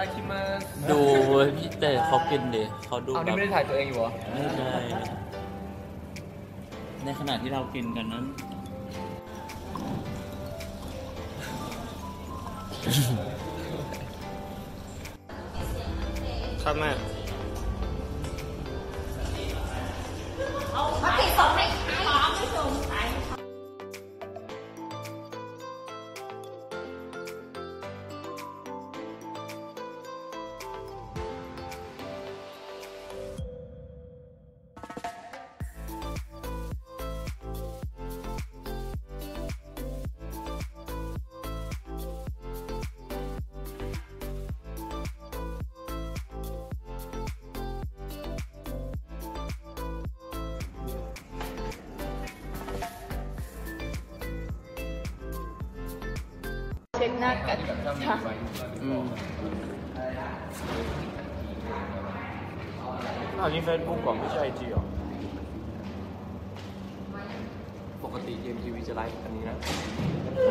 าคิมาสดูพี่แต่เขากินดิเขาดูเอาแบนี่บไม่ได้ถ่ายตัวเองอยู่เหรอ ไม่ใช่ในขณะที่เรากินกันนั้น ครับแม่ เช็คหน้ากันค่ะอืมอันนี้เฟซบุ๊กก่อนไม่ใช่ไอจีหรอ ปกติเกมทีวีจะไลฟ์อันนี้นะ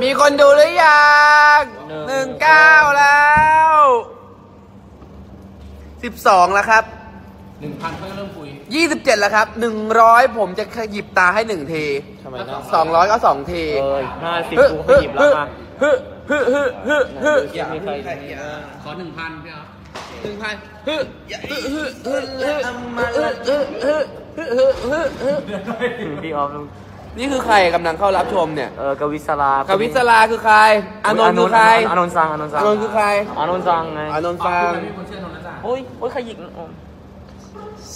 มีคนดูหรือยังหนึ่งเก้าแล้วสิบสองแล้วครับหนึ่งพันเพิ่งเริ่มคุย ยี่สิบเจ็ดแล้วครับหนึ่งร้อยผมจะขยิบตาให้หนึ่งทีทำไมนะสองร้อยก็สองทีเออห้าสิบกูก็หยิบแล้วมา ฮึฮึ ฮึฮึฮึอยากมีใครขอหนึ่งพันพี่ครับหนึ่งพันฮึฮึฮึฮึฮึฮึฮึฮึฮึฮึฮึพี่ออฟนี่คือใครกำลังเข้ารับชมเนี่ย เออกวิศลากวิศลาคือใคร อานนท์คือใคร อานนท์ซัง อานนท์ซัง อานนท์คือใคร อานนท์ซังไง อานนท์ฟังมีคนเชื่อนนท์นะจ๊ะโอ้ยโอ้ยใครหยิกอ๋อ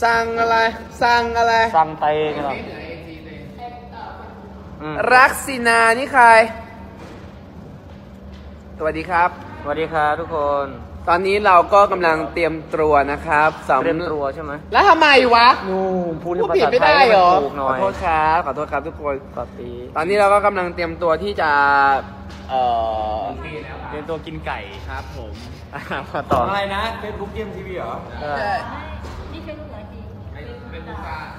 สั่งอะไร สั่งอะไรซังเตไงหรออืมรักสินานี่ใคร สวัสดีครับ สวัสดีครับทุกคน ตอนนี้เราก็กำลังเตรียมตัวนะครับสำเตรียมตัวใช่ไหมแล้วทำไมวะ นู่นพูดพูดภาผิดษาไม่ไทยได้เหรอถูกหน่ขออยโทษครับขอโทษครับทุกคน ปกติตอนนี้เราก็กำลังเตรียมตัวที่จะเอ่อเตรียมตัวกินไก่ครับผมอะมาต่ออะไรนะเฟซบุ๊กเกมทีวีเหรอเออนี่เป็นเหมือนดีเป็นลูกค้าเป็นซีเมนทีวี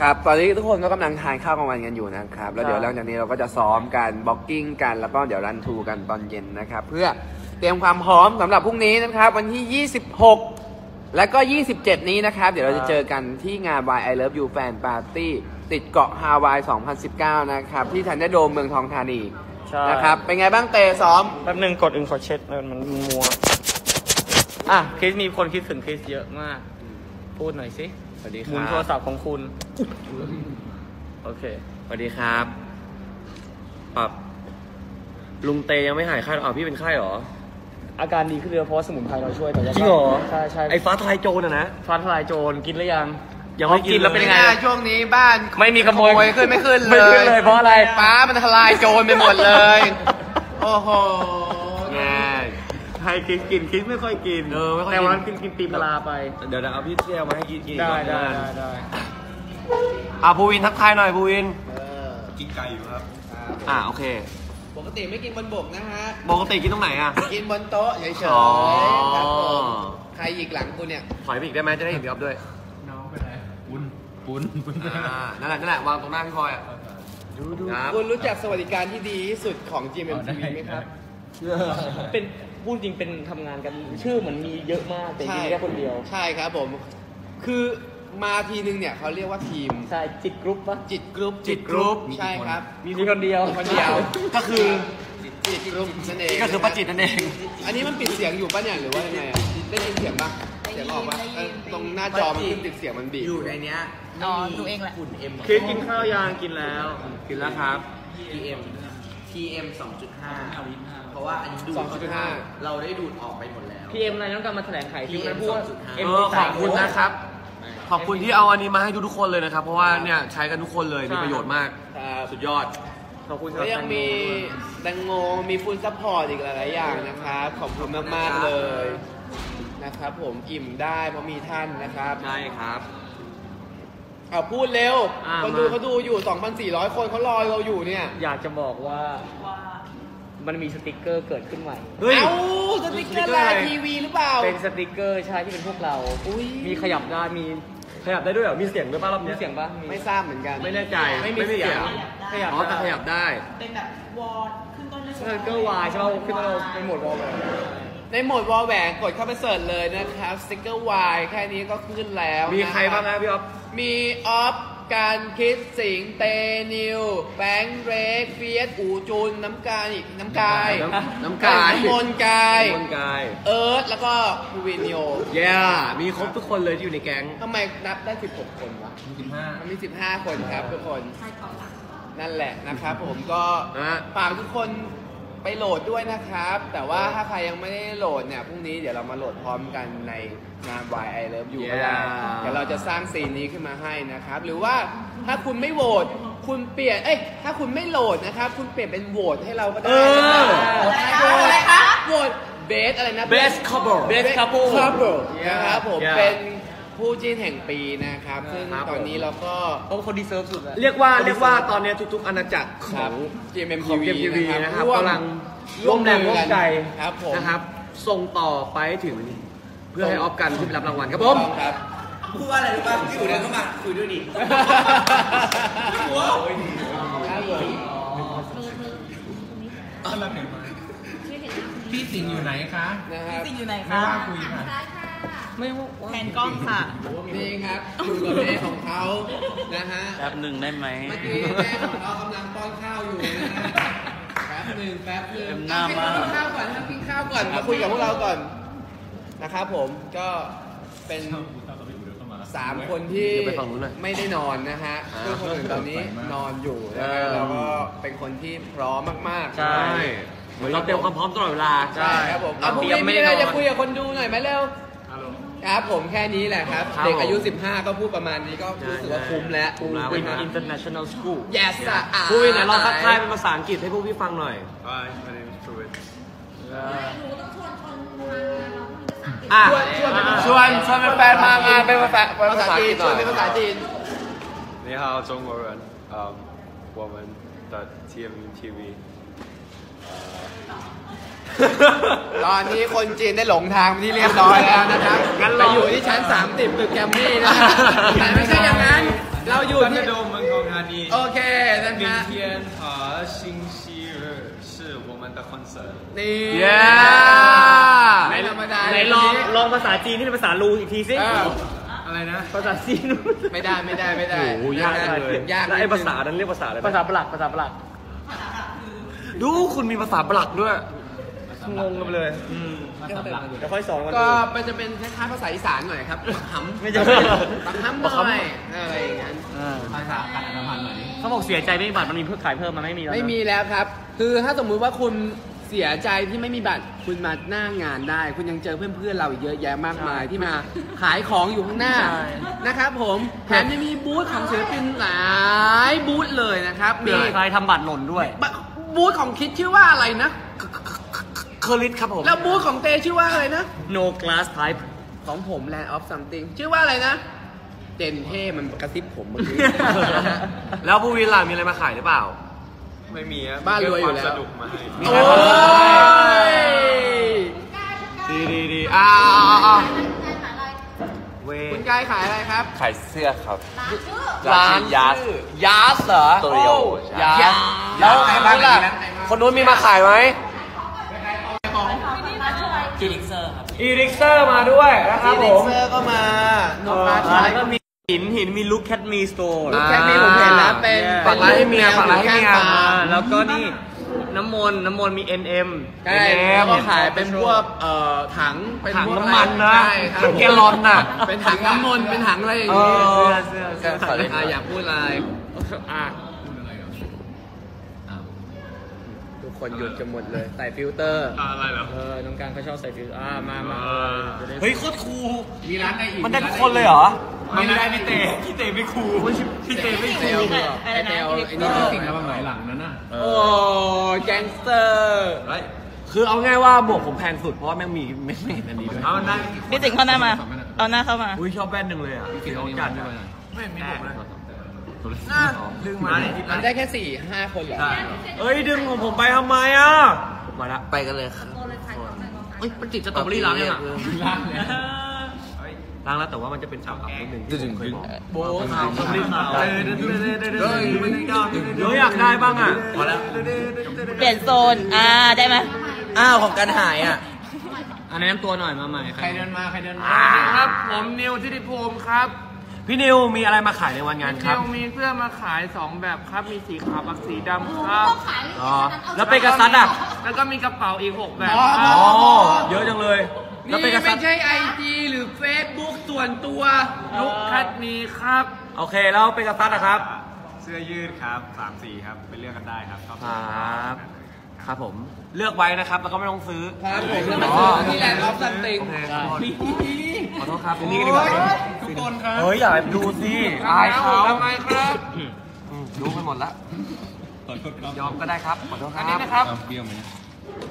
ครับ ตอนนี้ทุกคนก็กำลังทานข้าวกลางวันกันอยู่นะครับ แล้วเดี๋ยวหลังจากนี้เราก็จะซ้อมกันบล็อกกิ้งกัน แล้วก็เดี๋ยวรันทูกันตอนเย็นนะครับ เพื่อเตรียมความพร้อมสำหรับพรุ่งนี้นะครับ วันที่ 26 และก็ 27 นี้นะครับ เดี๋ยวเราจะเจอกันที่งาน Why I Love You Fan Party ติดเกาะฮาวาย 2019 นะครับ ที่ทันได้โดมเมืองทองธานีใช่นะครับ เป็นไงบ้างเตซ้อม แป๊บหนึงกดอึงขอเช็ดมันมันมัว อะคริสมีคนคิดถึงคริสเยอะมาก พูดหน่อยสิ สวัสดีหมุนคโทรัรบศัพท์ของคุณ โอเค สวัสดีครับปรับลุงเตยังไม่หายไข้หรออ้าวพี่เป็นไข้เหรอ อาการดีขึ้นเลยเพราะว่าสมุนไพรเราช่วยแต่ว่าจริงเหรอ ใช่ใช่ไอ้ฟ้าทลายโจรอะนะ ฟ้าทลายโจรกินหรือยังยังไม่กินแล้วเป็นยังไงช่วงนี้บ้านไม่มีขโมยขขึ้นไม่ขึ้นเลย ไม่ขึ้นเลยเพราะอะไรฟ้ามันทลายโจรไปหมดเลย โอ้โหแง่ ให้คริสกินคริสไม่ค่อยกินเออไม่ค่อยแต่กินวันนั้นกินกินตีปลาไป เดี๋ยวเดี๋ยวเอาพี่เที่ยวมาให้กินกินอีกได้รอบได้หนึ่งได้ได้อะภูวินทักทายหน่อยภูวินกินไก่อยู่ครับ อะโอเค ปกติไม่กินบนบกนะฮะ ปกติกินตรงไหนอะ กินบนโต๊ะเฉยอ๋อ ๆครับผมใครหยิกหลังกูเนี่ย ถอยไปอีกได้ไหมจะได้เห็นพี่อ๊อฟด้วยน้องเป็นไรปุ้นปุ้นปุ้นอ่านั่นแหละนั่นแหละวางตรงหน้าพี่พลอยอะครับคุณรู้จักสวัสดิการที่ดีที่สุดของ GMMTV ไหมครับ เป็น พูดจริงเป็นทำงานกันชื่อเหมือนมีเยอะมากแต่จริงๆแค่คนเดียว ใช่ครับผม คือมาทีนึงเนี่ยเขาเรียกว่าทีมใช่จิตกรุ๊ปปะจิตกรุ๊ปจิตกรุ๊ปใช่ครับ มีคนเดียวคนเดียวก็คือจิตกรุ๊ปนั่นเองนี่ก็คือป้าจิตนั่นเอง อันนี้มันปิดเสียงอยู่ป่ะเนี่ยหรือว่ายังไงอะได้ยินเสียงป่ะเสียงออกป่ะเออตรงหน้าจอมันขึ้นติดเสียงมันบีบอยู่ในเนี้ยอ๋อดูเองแหละคริสกินข้าวยางกินแล้ว กินแล้วครับ PM PM 2.5 เพราะว่าอันนี้ดูด2.5เราได้ดูดออกไปหมดแล้ว พี่เอ็มนายต้องการมาแถลงไขที่นั้นพูดว่า2.5เออขอบคุณนะครับ ขอบคุณที่เอาอันนี้มาให้ทุกๆคนเลยนะครับ เพราะว่าเนี่ยใช้กันทุกคนเลยมีประโยชน์มาก ครับสุดยอด ขอบคุณแล้วยังมีแตงโมมีฟูลซัพพอร์ตอีกหลายๆอย่างนะครับ ขอบคุณมาก ๆ เลยนะครับผมอิ่มได้เพราะมีท่านนะครับใช่ครับ เอาพูดเร็ว อ่าคนดูมา เขาดูอยู่ 2,400 คนเขารอเราอยู่เนี่ย อยากจะบอกว่า มันมีสติกเกอร์เกิดขึ้นใหม่ เฮ้ย เอ้าสติ๊กเกอร์ไลน์ทีวีหรือเปล่า เป็นสติกเกอร์ใช่ที่เป็นพวกเรา อุ๊ย มีขยับได้มีขยับได้ด้วยเหรอ มีเสียงด้วยป่ะรอบมีเนี้ยเสียงปะไม่ทราบเหมือนกัน ไม่แน่ใจไม่มีเสียงขยับอ๋อแต่ขยับได้ เป็นแบบวอลขึ้นต้นด้วยสติกเกอร์วายใช่ป่ะขึ้นมาเราเป็นหมวดวอลเลย ในโหมดวอลแหวนกดเข้าไปเสิร์ชเลยนะครับสติกเกอร์วายแค่นี้ก็ขึ้นแล้วมีนะใครบ้างนะพี่อ๊อฟ มีออฟ การคิดสิงห์เตนิวแบงค์เรกเฟียสอูจุนน้ำกายอีกน้ำกายน้ำน้ำกายน้ำมนต์กายคนกาย เอิร์ธแล้วก็ภูวินโยเย้มีครบทุกคนเลยที่อยู่ในแก๊งทำไมนับได้ 16 คนวะสิบห้ามันมี 15 คนครับทุกคน นั่นแหละนะครับผมก็อะฝากทุกคน ไปโหลดด้วยนะครับ แต่ว่าถ้าใครยังไม่ได้โหลดเนี่ยพรุ่งนี้เดี๋ยวเรามาโหลดพร้อมกันในงาน Y I Love You ก็ได้ Yeah เดี๋ยวเราจะสร้างซีนนี้ขึ้นมาให้นะครับ หรือว่าถ้าคุณไม่โหวตคุณเปลี่ยนเอ้ยถ้าคุณไม่โหลดนะครับ คุณเปลี่ยนเป็นโหวตให้เราก็ได้นะครับโหวตอะไรคะ โหวตเบสอะไรนะ Best couple Best couple couple นะครับผม Yeah เป็นผู้จิ้นแห่งปีนะ ครับ ซึ่งครับตอนนี้เราก็เขาคนดีเซิร์ฟสุดแล้วเรียกว่าเรียกว่าตอนนี้ทุกๆอาณาจักรขครัอบง GMM ของ TV GMM TV นะครับร่วมกำลังร่วมแรงร่วมใจ ครับผม นะครับ ส่งต่อไปถึงเพื่อให้ออฟกันที่ไปรับรางวัลครับผม ครับ พูดว่าอะไรรู้ป่ะพี่อู๋เดินเข้ามาคุยด้วยดิพี่สิงห์อยู่ไหนคะ นะครับสิ่งอยู่ไหนไม่คะ ว่างคุยค่ะ ไม่ว่าแทนกล้องค่ะ นี่ครับอยู่กับแม่ของเขานะฮะแป๊บหนึ่งได้ไหมเมื่อกี้แม่ของเรากำลังป้อนข้าวอยู่นะฮะแป๊บหนึ่งแป๊บหนึ่งเต็มหน้าให้มากกินข้าวก่อนให้กินข้าวก่อนมาคุยกับพวกเราก่อนนะครับผมก็เป็นสามคนที่เดี๋ยวไปฝั่งนู้นหน่อยไม่ได้นอนนะฮะอ่าซึ่งคนอื่นตอนนี้นอนอยู่นะเอฮะอแล้วก็เป็นคนที่พร้อมมากๆใช่เหมือนเราเตรียมความพร้อมตลอดเวลาใช่ครับผมเราเอาพรุ่งเตรียมนี้ไม่มีได้อะไรนอนจะคุยกับคนดูหน่อยไหมเร็ว ครับผมแค่นี้แหละครับ ครับ เด็กอายุ ผม 15 ก็พูดประมาณนี้ก็รู้สึกว่าคุ้มแล้ว คุ้มแล้ว วิ นะ น international school yes อ่ะ พูดไหนลองทักทายเป็นภาษาอังกฤษให้พวกพี่ฟังหน่อย Hi my name is Truett หนูต้องชวนคนมาเราต้องมีภาษาอังกฤษ อ่ะ ชวนชวนเป็นแฟนมางานเป็นภาษาเป็นภาษาจีนชวนเป็นภาษาจีน 你好中国人嗯我们的 TMTV ตอนนี้คนจีนได้หลงทางไปที่เรียบร้อยแล้วนะครับ งั้น ไป เรา อยู่ที่ชั้น 30ตึกแกรมมี่นะแต่ไม่ใช่อย่างนั้น เราอยู่ 在 ที่ 那个我们公安里 โอเคนะ 明 ฮะ 天和星期日是我们的 concert นี่ เย้ ไม่ธรรมดา ไหนลองลองภาษาจีนที่เป็นภาษาลูอีกทีสิ เออ อะไรนะ ภาษาจีน ไม่ได้ไม่ได้ไม่ได้ โอ้โหยากจังเลย ยาก แล้วไอ้ภาษานั้นเรียกภาษาอะไรนะ ภาษาปลักภาษาปลัก ดูคุณมีภาษาปลักด้วย งงกันไปเลยเดี๋ยวค่อยสอนกันก็ดูมันจะเป็นคล้ายๆภาษาอีสานหน่อยครับปักหำไม่ใช่ปักหำหน่อยอะไรอย่างนั้นภาษาการอันพันธ์หน่อยนี้เขาบอกเสียใจไม่มีบัตรมันมีเพิ่มขายเพิ่มมันไม่มีแล้วนะไม่มีแล้วครับ คือถ้าสมมุติว่าคุณเสียใจที่ไม่มีบัตรคุณมาหน้างานได้ คุณยังเจอเพื่อนๆเราอีกเยอะแยะมากมายที่มาขายของอยู่ข้างหน้าใช่นะครับผมแถมยังมีบูธของศิลปินหลายบูธเลยนะครับมีมีใครทำบัตรหล่นด้วยบูธของคิดชื่อว่าอะไรนะ เคอร์ลิสครับผม แล้วบูธของเตชื่อว่าอะไรนะ no glass type ของผม Land of Something ชื่อว่าอะไรนะ เจนเท่มันกระซิบผมเมื่อกี้ แล้วผู้วินล่ะมีอะไรมาขายหรือเปล่า ไม่มีอะบ้านรวยอยู่มีแล้วคามสนุกมาให้โอ้ยดีดีดีอ้าวอ้าวอ้าวเวคุณกายขายอะไรครับ ขายเสื้อครับร้านชื่อร้านยัสยัสเหรอตัวเดียวโอ้ใช่ยัสแล้วใครบ้างล่ะคนนู้นมีมาขายไหมจิลิกเซ อร์ครับอีริกเซอร์มาด้วยนะครับผลิมเซอร์ก็มาโนเออพาร์ทแล้วก็มีหินหินมี look at me store ลูกแค่นี้ผมเห็นแล้วเป็นฝากร้านให้เมียฝากร้านให้เมียป็นอ่าแก้มแล้วก็นี่น้ำมนต์น้ำมนต์มี NM ใช่แล้วก็ขายเป็นพวกเอ่อถังเป็นถังพวกน้ำมันนะใช่ครับถังแกลลอนน่ะเป็นถังน้ำมนต์เป็นถังอะไรอย่างเองี้อเสื้อเสื้อเสื้อขอเล่นอะอยากพูดอะไรอะทุก คนหยุดกันหมดเลย ใส่ฟิลเตอร์ อะไรเหรอ เออ น้องการเขาชอบใส่ฟิลอ่า มามาอ่าจะได้เฮ้ยโคตรคูลมีร้านไหนอีกมันได้ทุกคนเลยเหรอ ไม่ได้พี่เตพี่เตไม่คูลพี่เตไม่เตคูลลไอเตลไอ้นี่สิ่งระวังหลายหลังนั้นน่ะ โอ้แก๊งสเตอร์เฮ้ยคือเอาง่ายว่าหมวกผมแพงสุดเพราะว่าแม่งมีไม่ไม่เห็นอันนี้ด้วยเอานั่งพี่สิงห์เข้าหน้ามา เอาหน้าเข้ามา อุ้ยชอบแว่นหนึ่งเลยอะพี่น้องจัดอะไม่มีผมนะ ดึงมามันได้แค่สี่ห้าคนเหรอ เอ้ยดึงของผมไปทำไมอะ มาละไปกันเลยครับเอ้ยมันติดสตรอเบอรี่ล้างยังอะล้างแล้วแต่ว่ามันจะเป็นฉ่ำๆนิดนึงที่ผมเคยบอกโบขาวสตรอเบอรี่ขาวเดี๋ยวอยากได้บ้างอะพอแล้วเปลี่ยนโซน อ่าได้ไหมอ้าวของกันหายอะอันนี้นำตัวหน่อยมาใหม่ ใครเดินมา ใครเดินมาสวัสดีครับ ผมนิวทิติภูมิครับ พี่นิวมีอะไรมาขายในวันงานครับมีเสื้อมาขาย 2 แบบครับ มีสีขาวกับสีดำครับต้องขายอ๋อ แล้วเป็นกษัตริย์อะ แล้วก็มีกระเป๋าอีก 6 แบบอ๋อคอ๋รัอบเยอะจังเลย แล้วนี่เป็นกษัไม่ตริย์ใช่ไอจีหรือเฟซบุ๊กส่วนตัวลูกคัดมีครับ โอเค แล้วเป็นกษัตริย์นะครับ เสื้อยืดครับสามสีครับไปเลือกกันได้ครับชอบครับครับผม เลือกไว้นะครับ แล้วก็ไม่ต้องซื้อ ครับผมแล้วมาอ๋อซื้อที่แลนด์ออฟซันติงโอเค ขอโทษขอโทษครับนี่กันดีกว่าทุกคนครับ เฮ้ยอย่าดูสิอายเขาทำไมครับอืมรู้ไปหมดละยอมก็ได้ครับขอโทษคอัรันบนี้นะครับ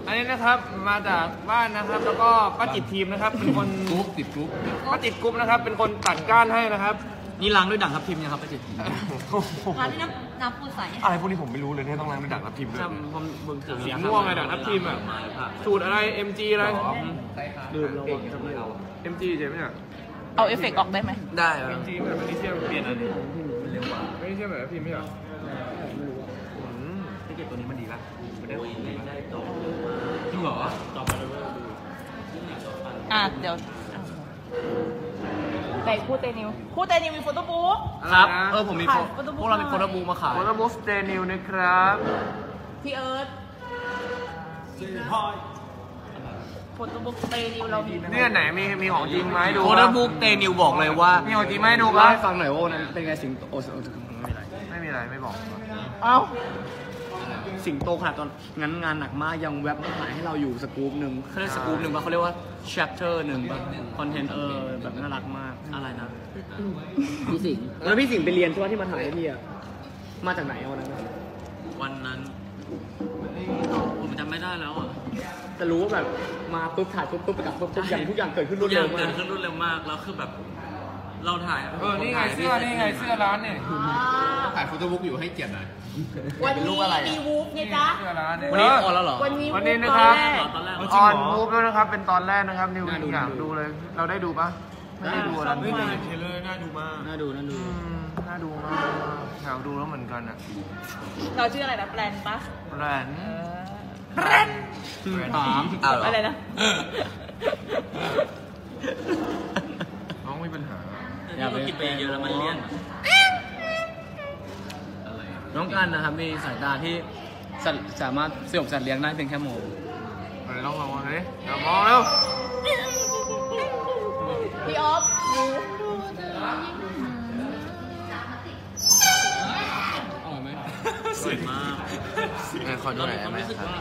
อันนี้นะครับมาจากบ้านนะครับ แล้วก็ป้าจิตทีมนะครับ เป็นคนกรุ๊ปติดกรุ๊ปป้าจิตกรุ๊ปนะครับ เป็นคนตัดก้านให้นะครับ นี่ล้างด้วยด่างทับทิมยังครับป้าจิตร้านนี้น้ำน้ำปูใสอะไรพวกนี้ผมไม่รู้เลยเนี่ยต้องล้างเป็นดักรับพิมพ์ด้วยทำผมเบิ่งถึงสีม่วงไงดักทับทีมอะสูตรอะไร MG อะไรลืมแล้ว MG ใช่ไหมเนี่ย เอาเอฟเฟกต์ออกได้ไหม ได้ครับ MG แบบไม่ได้เชื่อมเปลี่ยนอันนี้ไม่ได้เชื่อมแบบพิมพ์ไม่เหรอที่เก็บตัวนี้มันดีป่ะมันได้ของดีป่ะจริงเหรอ อะ เดี๋ยว ไหนคู่เตนิวคู่เตนิวมีโฟโต้บุ๊ก ครับเออผมมีขายพโฟโต้บุ๊กวกเรามีโฟโต้บุ๊กมาขายโฟโต้บุ๊กสเตนิวนะครับพี่เอิร์ธโฟโต้บุ๊กเตนิวเรามีเนี่ยไหนมีมีของจริงไหมดูโฟโต้บุ๊กเตนิวบอกเลยว่ามีของจริงไหมดูเล่าปะให้ฟังหน่อยว่าวันนั้นเป็นไงสิงโตโอ้โหไม่มีอะไรไม่บอก เอ้า สิงโตขนาดตอนงั้นงานหนักมากยังแว็บมาขายให้เราอยู่สกู๊ปหนึ่งเขาเรียกสกู๊ปหนึ่งป่ะเขาเรียกว่า chapter หนึ่งป่ะคอนเทนต์เออแบบน่ารักมากอะไรนะพี่สิงห์แล้วพี่สิงห์ไปเรียนใช่ไหมที่มาถ่ายให้พี่อะมาจากไหนเอาวันนั้นอะวันนั้นผมจำไม่ได้แล้วอะแต่รู้ว่าแบบมาปุ๊บถ่ายปุ๊บปุ๊บไปกลับปุ๊บปุ๊บอย่างทุกอย่างเกิดขึ้นรทุวกดอเร็ย่างวมาเกิกดขึ้นรวดเร็วมากแล้วคือแบบ เราถ่ายเออ นี่ไงเสื้อ นี่ไงเสื้อร้านเนี่ยถ่ายโฟโต้บุ๊กอยู่ให้เกียรติหน่อย วันนี้มีวูฟไงจ๊ะ เสื้อร้านเนี่ยวันนี้ออนแล้วเหรอ วันนี้วันนี้นะครับตอนแรกออนมูฟแล้วนะครับ เป็นตอนแรกนะครับ นิวอยากดูเลย เราได้ดูปะไม่ได้ดูอะไรเฮ้ยแต่เทเลอร์น่าดูมาก น่าดู น่าดูน่าดูมากอยากดูแล้วเหมือนกันอะ เราชื่ออะไรนะแปลนปะแบรนด์แปลนถามอะไรนะน้องมีปัญหา นี่เรากินไปเยอะแล้วมันเลี่ยนน้องกันนะครับมีสายตาที่สัตว์สามารถสยบสัตว์เลี้ยงได้เพียงแค่มองอะไรต้องมองเฮ้ยอย่ามองแล้วพี่ออฟวูฟอร่อยไหมสวยมากขอดูหน่อยเราได้ไหมรู้สึกครับว่า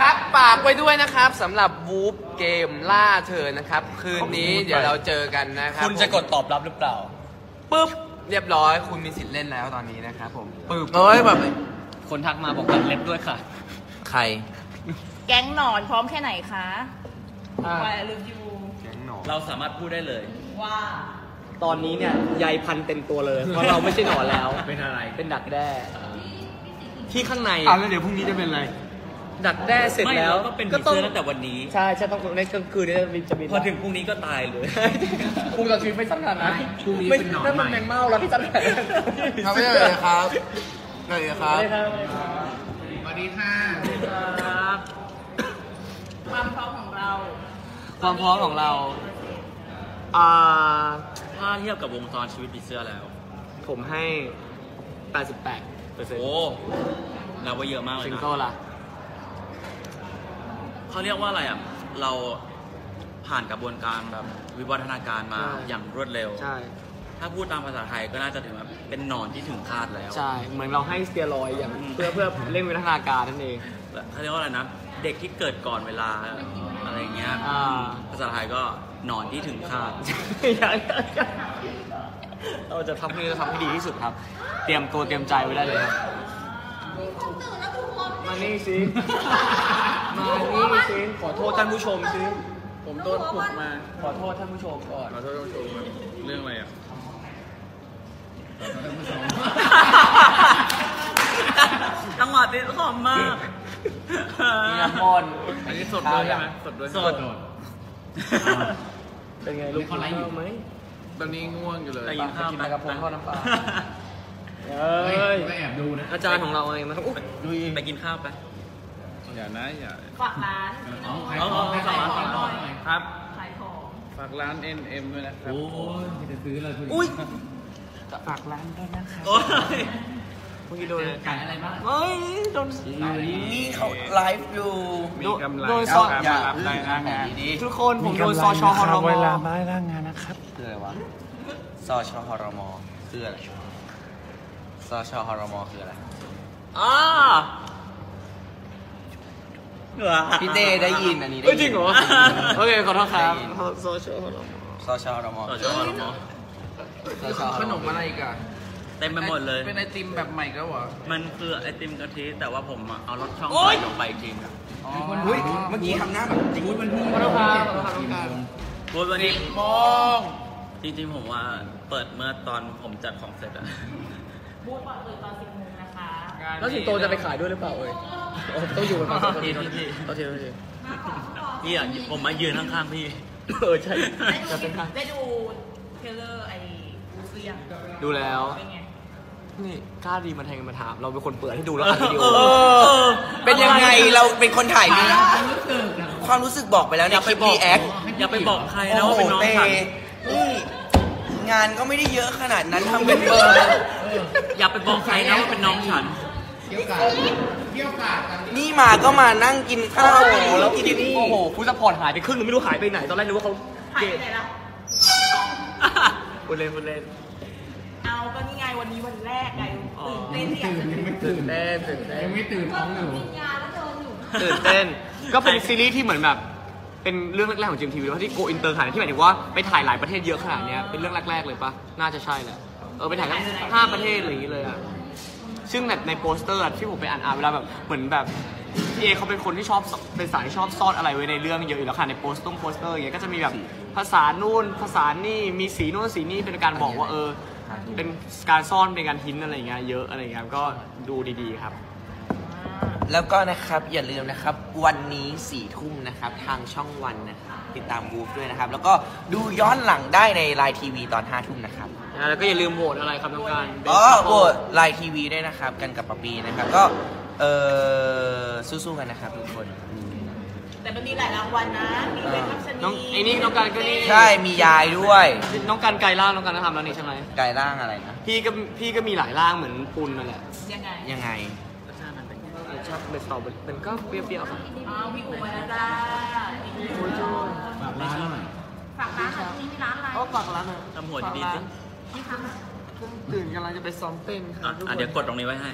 ครับฝากไว้ด้วยนะครับสำหรับวูฟเกมล่าเธอนะครับ คืนนี้เดี๋ยวเราเจอกันนะครับคุณจะกดตอบรับหรือเปล่าปุ๊บเรียบร้อย คุณมีสิทธิ์เล่นแล้วตอนนี้นะครับผมปึ๊บเอ้ยแบบคนทักมาบอกตัดเล็บด้วยค่ะ ใคร แก๊งหนอนพร้อมแค่ไหนคะไปรีวิวแก๊งหนอนเราสามารถพูดได้เลย ว่าตอนนี้เนี่ยใยพันเต็มตัวเลย เพราะเราไม่ใช่หนอนแล้ว เป็นอะไร เป็นดักแด้ ที่ข้างในอะแล้วเดี๋ยวพรุ่งนี้จะเป็นอะไร ดักแด้เสร็จไม่แล้วเราก็เป็นผีเสื้อตั้งแต่วันนี้ ใช่ใช่ต้องในกลางคืนนี้จะมีจะมีพอถึงพรุ่งนี้ก็ตายเลยคุมต่อชีวิตไม่สั้นขนาดนั้นพรุ่งนี้ไม่เป็นหนอนนั่นมันใหม่แมงเม่าแล้วที่สั้นขนาดนั้นครับไม่เลยครับเลยครับไม่ได้ครับสวัสดีค่ะความพร้อมของเรา ความพร้อมของเราอ่าถ้าเทียบกับวงจรชีวิตผีเสื้อแล้ว ผมให้ 88เปอร์เซ็นต์โอ้นับว่าเยอะมากเลยซิงนะเกิลล่ะ เขาเรียกว่าอะไรอะ เราผ่านกระบวนการแบบวิวัฒนาการมาใช่ อย่างรวดเร็ว ใช่ ถ้าพูดตามภาษาไทยก็น่าจะถึงแบบเป็นหนอนที่ถึงคาดแล้ว ใช่ เหมือนเราให้สเตียรอยด์อย่างอืม เพื่อเพื่อเร่งวิวัฒนาการนั่นเอง เขาเรียกว่าอะไรนะ เด็กที่เกิดก่อนเวลาอะไรเงี้ย อ่า ภาษาไทยก็หนอนที่ถึงคาด เราจะทำให้เราทำให้ดีที่สุดครับ เตรียมตัวเตรียมใจไว้ได้เลยครับมานี่สิ มานี่สิขอโทษท่านผู้ชมสิผมโดนปลุกมา ขอโทษท่านผู้ชมก่อนขอโทษท่านผู้ชมเรื่องอะไรอะจังหวะติดขอมมากมีน้ำมนต์อันนี้สดด้วยใช่ไหมสดด้วยสดเป็นไงลูกเขาไล่อยู่ไหมตอนนี้ง่วงอยู่เลยไปกินข้าวกินอะไรกับผมทอดน้ำปลาเอ้เฮ้ยยไม่แอบดูนะอาจารย์ของเราเองนะครับอุ๊ยไปกินข้าวไปเอย่านะอย่า ฝากร้านพี่น้องขายของขายของขายของ ครับ ขายของ ฝากร้าน NM ด้วยนะครับ โอ้ยจะซื้อเลยอุ้ย ฝากร้านด้วยนะครับโอ้ยเมื่อกี้โดนขายอะไรบ้างเฮ้ยโดนนี่เขาไลฟ์อยู่มีกำไรโดนคซรัอบมารับได้หน้างานดีทุกคนผมโดนซอชอฮอรมเวลาอมาหน้างานนะครับคืออะไรวะซอชอฮรมคืออะไรซอชอฮรมคืออะไรอ่า พี่เต้ได้ยินอันนี้ได้เฮ้ยยินจริงเหรอ โอเค ขอโทษครับโซเชียลซอชอฮรมซอเชียลฮอรมอซอชอฮขรนมมอะไรอีกอะเต็มไปหมดเลย เป็นไอติมแบบใหม่ก็เหรอมันคือไอติมกะทิแต่ว่าผมอะเอารสช่องโอ๊ใส่ยลงไปอีกทีนึงเฮ้ย เมื่อกี้ทำหน้าแบบจริงวันที่ขอโทษครับขอโทษครับน้องการพูดวันนี้มองจริงๆผมว่าเปิดเมื่อตอนผมจัดของเสร็จอะบูธเปิดตอนสิบโมงนะคะ แล้วสิงโตจะไปขายด้วยหรือเปล่าเอ่ยโอ้ต้องอยู่กันมาสองคนพี่นี้พี่พี่โอเคโอเคพี่อะผมมายืนข้างๆพี่ เออใช่ได้จะดูเป็นการได้ดูเทรลเลอร์ไอ้บูเซียงดูแล้วเป็นไงนี่กล้าดีมาแทงมาถาม เราเป็นคนเปิดให้ดูแล้วอัดวิดีโอเออเป็นยังไงเราเป็นคนถ่ายมีความรู้สึกบอกไปแล้วในอย่าคไปลิปบอกรีแอคอย่าไปบอกใครนะโอ้ว่าโหเป็นน้องเต้ฉันนี่งานก็ไม่ได้เยอะขนาดนั้นทำเป็นเบอร์อย่าไปบอกใครนะว่าเป็นน้องฉัน นี่มาก็มานั่งกินข้าวแล้วกินนี่โอ้โหฟูดซัพพอร์ตหายไปครึ่งนึงไม่รู้หายไปไหน ตอนแรกนึกว่าเขาหายเกไปไหนล่ะพูดเล่นพูดเล่นเอาก็นี่ไงวันนี้วันแรกไงตื่นเต้นที่อยากจะตื่นเต้นตื่นเต้นยังไม่ตื่นท้องอยู่กินยาแล้วเดินอยู่ตื่นเต้น ก็เป็นซีรีส์ที่เหมือนแบบเป็นเรื่องแรกๆของจิมทีวีที่โกอินเตอร์ขนาดที่หมายถึงว่าไปถ่ายหลายประเทศเยอะขนาดเนี้ยเป็นเรื่องแรกๆเลยปะน่าจะใช่แหละเออไปถ่ายทั้งห้าประเทศอะไรอย่างงี้เลยอะ ซึ่งแบบในโปสเตอร์อะที่ผมไปอ่านอ่านเวลาแบบเหมือนแบบพี่เอเขาเป็นคนที่ชอบเป็นสายที่ชอบซ่อนอะไรไว้ในเรื่องเยอะอยู่แล้วค่ะในโปสต์ต้องโปสเตอร์อย่างเงี้ยก็จะมีแบบภาษานู่นภาษานี่มีสีนู่นสีนี่เป็นการบอกว่าเออ เป็นการซ่อนเป็นการทิ้นอะไรอย่างเงี้ยเยอะอะไรอย่างเงี้ยก็ดูดีๆครับ แล้วก็นะครับอย่าลืมนะครับ วันนี้สี่ทุ่มนะครับ ทางช่องวันนะครับ ติดตามบูฟด้วยนะครับ แล้วก็ดูย้อนหลังได้ในไลน์ทีวีตอนห้าทุ่มนะครับอ่าแล้วก็อย่าลืมโหวตอะไรครับน้องการอ๋อโหวตไลน์ทีวีด้วยนะครับ กันกับปะปีนะครับ ก็เออสู้ๆกันนะครับทุกคน แต่มันมีหลายรางวัลนะ มีเป็นทัพชนีน้องไอ้นี่น้องการก็นี่ใช่ มียายด้วย น้องการไกลล่างน้องการก็ทำแล้วนี่ใช่ไหมกายร่างอะไรนะ พี่ก็พี่ก็มีหลายร่างเหมือนปุนนั่นแหละ ยังไง ยังไงชอบเป็นสตรอเบอรี่มันก็เปรี้ยวๆครับอ้าวพี่อู๋มาแล้วจ้าฝาก ร้านหน่อยฝากร้านค่ะตรงนี้มีร้านอะไรก็ฝากร้านหน่อยทำหัวดีๆสินี่ค่ะตื่นกำลังจะไปซ้อมเต้นคอะรับทุกคอะนเดี๋ยวกดตรงนี้ไว้ให้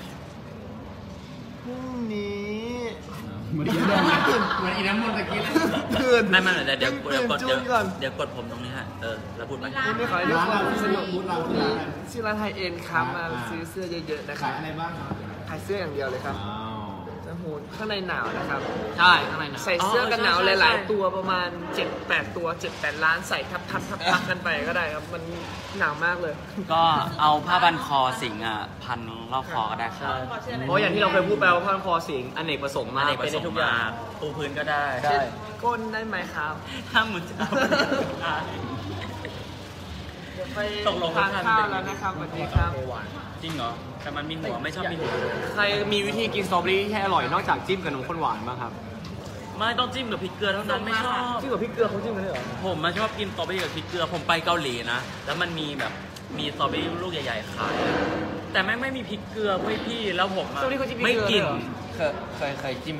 พรุ่งนี้เหมือนอีน้ำมนต์เหมือนอีน้ำมนต์ตะกี้เลยตื่นไม่ไม่เดี๋ยวเดี๋ยวเดี๋ยวกดตื่เดี๋ยนวจูนก่อนเดี๋ยวกดผมตรงนี้ฮะ เออ แล้วพูดไปไม่ขายด้วยร้านเราที่สนุกบูธเราที่ร้านชื่อร้านไฮเอ็นครับมาซื้อเสื้อเยอะๆนะคขารับยอะไรบ้างครับขายเสื้ออย่างเดียวเลยครับอ้าวจะ โหข้างในหนาวนะครับ ใช่ข้างในหนาวใส่เสื้อกันหนาวหลายๆ ตัวประมาณ 7-8 ตัว 7-8 ล้านใส่ทับทับทับทับกันไปก็ได้ครับ มันหนาวมากเลย ก็เอาผ้าบันคอสิงห์อะพันรอบคอก็ได้ครับขอเชิญเลยเพราะอย่างที่เราเคยพูดไปว่าผ้าพันคอสิงอเนกประสงค์มากอันนี้เป็นผสได้มทุกอย่างมาปูพื้นก็ได้เช่นก้นได้ไหมครับถ้ามึงจะเอาเดี๋ยวไปตกลงทานไม่ทันข้าวแล้วนะครับสวัสดีครับจริงเหรอ แต่มันมีหัวไม่ชอบมีหัว ใครมีวิธีกินสตรอเบอรี่ที่อร่อยนอกจากจิ้มกับนมข้นหวานบ้างครับไม่ต้องจิ้มกับพริกเกลือเท่านั้นไม่ชอบ จิ้มกับพริกเกลือเขาจิ้มกันด้วยเหรอ ผมมาชอบกินสตรอเบอรี่กับพริกเกลือ ผมไปเกาหลีนะ แล้วมันมีแบบมีสตรอเบอรี่ลูกใหญ่ๆขาย แต่แม่งไม่มีพริกเกลือเว้ยพี่ แล้วผมอะสตรอเบอรี่เขาจิ้มพริกไม่เกลือกินด้วยเหรอ เคยเคยเคยจิ้ม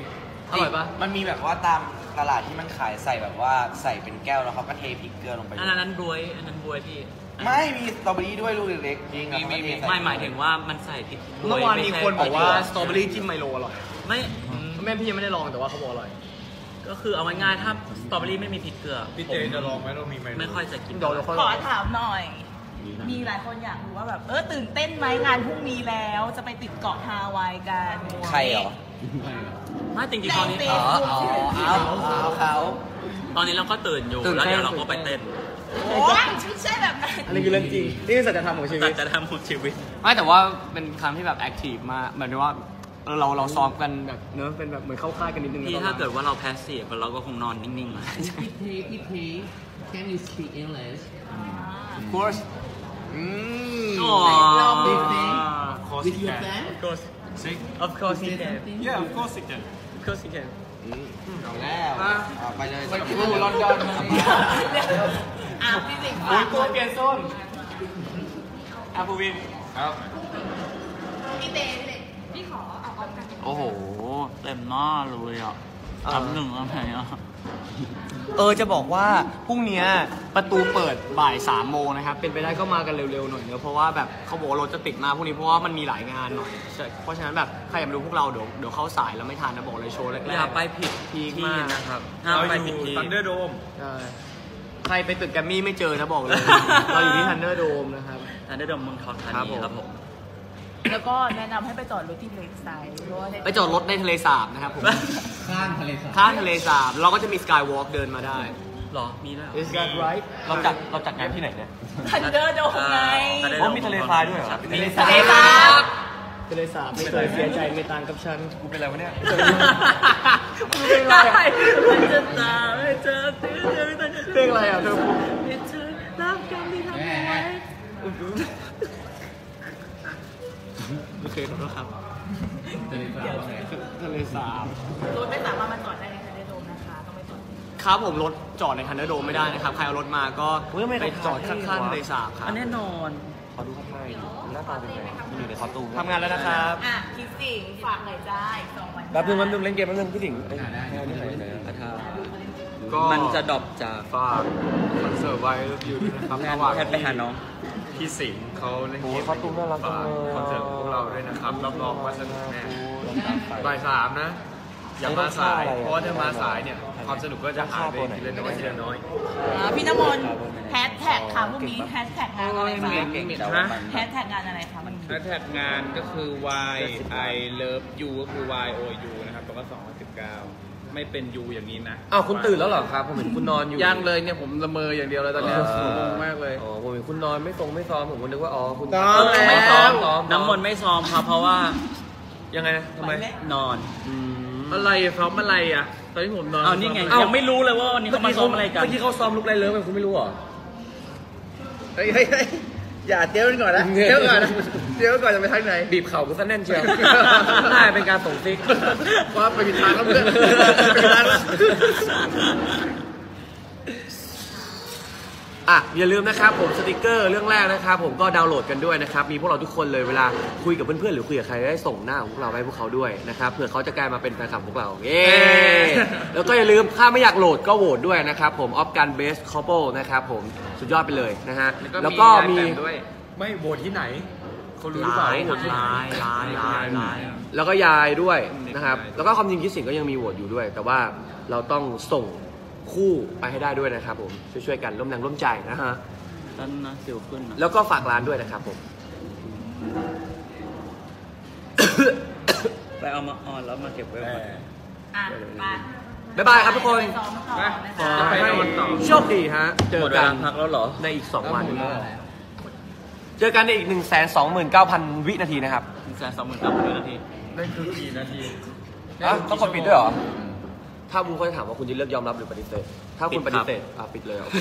อร่อยปะ มันมีแบบว่าตามตลาดที่มันขายใส่แบบว่าใส่เป็นแก้วแล้วเขาก็เทพริกเกลือลงไป อันนั้นบวยอันนั้นบวยพี่ ไม่มีสตรอเบอรี่ด้วยลูกเล็กๆจริงแล้วเขาก็เทใส่ไม่หมายถึงว่ามันใส่พริกบเมื่อวานมีไใช่คนบอกว่าพริสตรอเบอรี่จิ้มไมโลอร่อยไม่อืมแม่พี่ยังไม่ได้ลองแต่ว่าเขาบอกอร่อย ก็คือเอาง่ายๆถ้าสตรอเบอรี่ไม่มีพริกเกลือพี่เจจะลองไหมเรามีไหมไม่ค่อยจะกินเดี๋ยวเดี๋ยวเขาขอถามหน่อย มีหลายคนอยากรู้ว่าแบบเออตื่นเต้นไหมงานพรุ่งนี้แล้วจะไปติดเกาะฮาวายกันใครเหรอไม่จริงๆตอนนี้ในอ๋อ Facebook อ๋อเอาเอาเขาตอนนี้เราก็ตื่นอยู่ตื่นแล้วเดี๋ยวเต้นเราก็ไปเต้น โอ้ยไม่ใช่แบบนั้นอันนี้คือเรื่องจริง นี่คือสัจธรรมของชีวิแต่ตจะทำหมดชีวิต ไม่แต่ว่าเป็นครั้งที่แบบแอคทีฟมากเหมือนว่าเออเราเราซ้อมกันแบบเนอะเป็นแบบเหมือนเข้าค่ายกันนิดนึงพี่แล้วถ้าเกิดว่าเราแพ้เสียเราก็คงนอนนิ่งๆอะพี่พีพี่พี Can you speak English of course อืมอ๋อ Big thing Of course with you your can. friend Of course Sick? Of course he Say can something Yeah, of course you can. ก็สิเกนเอาแล้วเอาไปเลย ไปกินอยู่ลอนดอน อะพี่สิงห์โอ้ยตัวเปลี่ยนส้นอาภูวินครับ พี่เต้พี่เต้พี่ขอเอาออกกันโอ้โห เต็มหน้าเลยอะทำหนึ่งแล้วไงอะ เออจะบอกว่าพรุ่งเนี้ยประตูเปิดบ่ายสามโมงนะครับ เป็นไปได้ก็มากันเร็วๆหน่อยเนอะเพราะว่าแบบเขาบอกว่ารถจะติดมากพรุ่งนี้เพราะว่ามันมีหลายงานหน่อยใช่เพราะฉะนั้นแบบใครอยากมาดูพวกเราเดี๋ยวเดี๋ยวเข้าสายแล้วไม่ทันนะบอกเลยโชว์แรกๆอย่าไปผิดพีคที่มากนะครับห้ามเราไปอผิดยู่ที่ทันเดอร์โดมใช่ ใครไปตึกแกรมมี่ไม่เจอนะบอกเลย เราอยู่ที่ทันเดอร์โดมนะครับทันได้ดมเมืองทองธาครับนีผมครับผม แล้วก็แนะนำให้ไปจอดรถที่เลกไซด์เพราะว่าไปจอดรถในทะเลสาบนะครับผมข้างทะเลสาบข้างทะเลสาบเราก็จะมีสกายวอล์กเดินมาได้ หรอ มีด้วยเหรอ Is that right เราจัดเราจัดงานที่ไหนเนี่ยทันเดอร์โดมไง Thunderdome อ๋อมีทะเลทรายด้วยเหรอมีทะเลทะเลสาบทะเลสาบไม่เคยเสียใจไม่ต่างกับฉันกูเป็นอะไรวะเนี่ยมึงเป็นอะไรอะมันจะตายเจอเธอ เธอเธอเพลงอะไรอะเธอพูดเธอรักกันที่ทำเอาไว้โอเคขอโทษครับทะเลสาบรถไม่สามารถมาจอดได้ในทันเดอร์โดมนะคะ ต้องไปจอดที่ครับผมรถจอดในทันเดอร์โดมไม่ได้นะครับ ใครเอารถมาก็ไปจอดข้างๆทะเลสาบครับอันแน่นอนขอดูข้างในหน้าตาเป็นไงมันอยู่ในคอสตูมทำงานแล้วนะครับอะคิดสิงฝากหน่อยจ้าอีกสองวันแป๊บนึงแป๊บนึงเล่นเกมแป๊บนึงพี่สิงห์ ก็มันจะดรอปจากฝากคอนเสิร์ตไว้อยู่ด้วยนะครับงานระหว่างแทนไปหาน้อง พี่สิงห์เขาเล่นเกมคอสตูมน่ารักจังเลยคอนเสิร์ตของพวกเราด้วยนะครับรับรองว่าสนุกแน่บ่ายสามนะ อย่ามาสาย เพราะว่าถ้ามาสายเนี่ยความสนุกก็จะหายไปทีละน้อยทีละน้อย อ่าพี่น้ำมนต์แฮชแท็กค่ะพรุ่งนี้แฮชแท็กงานอะไรคะฮะแฮชแท็กงานอะไรคะมันแฮชแท็กงานก็คือ y i love you ก็คือ y o u นะครับแล้วก็2019 ไม่เป็น u อย่างนี้นะอ้าวคุณตื่นแล้วเหรอครับ ผมเห็นคุณนอนอยู่ยังเลยเนี่ยผมละเมออย่างเดียวเลยตอนเนี้ยเอองงมากเลยอ๋อผมเห็นคุณนอนไม่ทรงไม่ซ้อมผมก็นึกว่าอ๋อคุณซ้อมแล้วไม่ซ้อมซ้อมน้ำมนต์ไม่ซ้อมครับเพราะว่า ยังไงนะทำไมนอนอะไรซ้อมอะไรอะตอนที่ผมนอนเอานี่ไงซ้มยังไม่รู้เลยว่าวันนี้เขามาซ้อมอะไรกันเมื่อกี้เขาซ้อมลุกไรเลิฟคุณไม่รู้เหรอเฮ้ยเฮ้ยเฮ้ย อย่าเตี้ยวกันก่อนนะเตี้ยวก่อนนะเตี้ยวก่อนจะไปทางไหนบีบเข่ากูซะแน่นเชียวน่าจะเป็นการส่งซิกว่าไปผิดทางแล้วเพื่อนไปผิดทางแล้ว อะอย่าลืมนะครับผมสติกเกอร์เรื่องแรกนะครับผมก็ดาวน์โหลดกันด้วยนะครับมีพวกเราทุกคนเลยเวลาคุยกับเพื่อนๆหรือคุยกับใครได้ส่งหน้าของพวกเราไปให้พวกเขาด้วยนะครับเผื่อเขาจะกลายมาเป็นแฟนคลับพวกเราเย้แล้วก็อย่าลืมถ้าไม่อยากโหลดก็โหวตด้วยนะครับผมออฟกันเบสคอ p เ e นะครับผมสุดยอดไปเลยนะฮะแล้วก็มีไม่โบสที่ไหนเขารู้ไลหรือเปล่าน์ว่าโบสที่ไหนไลน์ไลน์ไลน์ไลน์แล้วก็ยายด้วยนะครับแล้วก็ความจริงคิดสิ่งก็ยังมีโหวตอยู่ด้วย แต่ว่าเราต้องส่ง คู่ไปให้ได้ด้วยนะครับผมช่วยๆกันร่วมแรงร่วมใจนะฮะนั่นนะสิวขึ้นนะแล้วก็ฝากร้านด้วยนะครับผม ไปเอามาออนแล้วมาเก็บไว้ก่อน อะไปบ๊ายบายครับทุกคน ไปซ้อมต่อนะคะจะไปนอนต่อ โชคดีฮะ เจหมอดเวกันลาพักแล้วเหรอ ในอีก 2 วัน เจอกันในอีก 1 2 9 0 0 0 วินาทีนะครับหนึ่งแสนสองหมื่นเก้าพันวินาที นั่นคือกี่นาที อะต้องกดปิดด้วยเหรอ ถ้าบูเขาจะถามว่าคุณจะเลือกยอมรับหรือปฏิเสธ ถ้าคุณปิปดครัฏิบเสธอะปิดเลยโอเค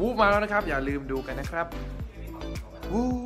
วูฟมาแล้วนะครับ อย่าลืมดูกันนะครับวูฟ